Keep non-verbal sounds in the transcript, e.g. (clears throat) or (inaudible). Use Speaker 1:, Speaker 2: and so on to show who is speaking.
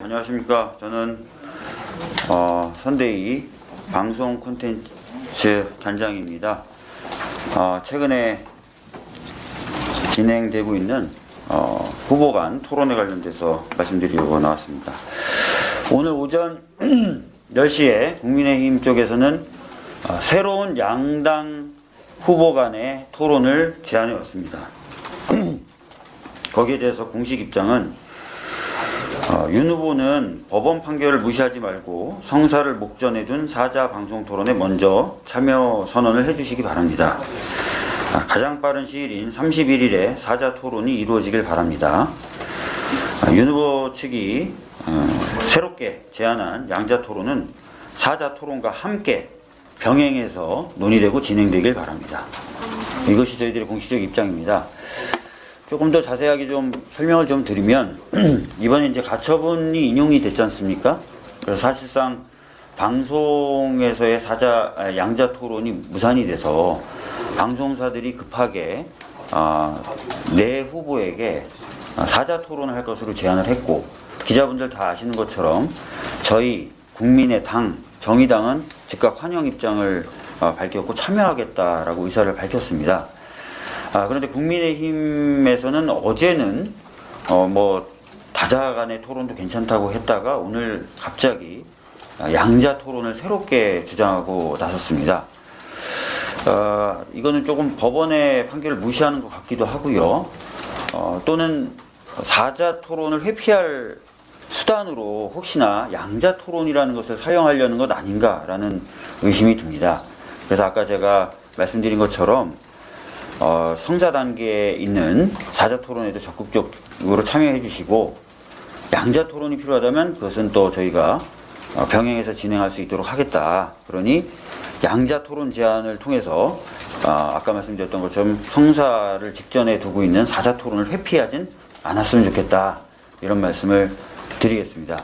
Speaker 1: 안녕하십니까. 저는 어, 선대위 방송 콘텐츠 단장입니다. 어, 최근에 진행되고 있는 어, 후보 간 토론에 관련돼서 말씀드리려고 나왔습니다. 오늘 오전 (clears throat) 10시에 국민의힘 쪽에서는 어, 새로운 양당 후보 간의 토론을 제안해 왔습니다. (clears throat) 거기에 대해서 공식 입장은 어, 윤 후보는 법원 판결을 무시하지 말고 성사를 목전에 둔 사자 방송 토론에 먼저 참여 선언을 해주시기 바랍니다. 아, 가장 빠른 시일인 31일에 사자 토론이 이루어지길 바랍니다. 아, 윤 후보 측이 어, 새롭게 제안한 양자 토론은 사자 토론과 함께 병행해서 논의되고 진행되길 바랍니다. 이것이 저희들의 공식적 입장입니다. 조금 더 자세하게 좀 설명을 좀 드리면 (clears throat) 이번에 이제 가처분이 인용이 됐지 않습니까? 그래서 사실상 방송에서의 사자 아, 양자 토론이 무산이 돼서 방송사들이 급하게 아, 내 후보에게 아, 사자 토론을 할 것으로 제안을 했고 기자분들 다 아시는 것처럼 저희 국민의 당 정의당은 즉각 환영 입장을 아, 밝혔고 참여하겠다라고 의사를 밝혔습니다. 아, 그런데 국민의힘에서는 어제는 어, 뭐 다자 간의 토론도 괜찮다고 했다가 오늘 갑자기 아, 양자 토론을 새롭게 주장하고 나섰습니다. 어, 이거는 조금 법원의 판결을 무시하는 것 같기도 하고요. 어, 또는 사자 토론을 회피할 수단으로 혹시나 양자 토론이라는 것을 사용하려는 것 아닌가라는 의심이 듭니다. 그래서 아까 제가 말씀드린 것처럼 어, 성사 단계에 있는 사자 토론에도 적극적으로 참여해 주시고 양자 토론이 필요하다면 그것은 또 저희가 어, 병행해서 진행할 수 있도록 하겠다. 그러니 양자 토론 제안을 통해서 아, 아까 말씀드렸던 것처럼 성사를 직전에 두고 있는 사자 토론을 회피하진 않았으면 좋겠다. 이런 말씀을 드리겠습니다.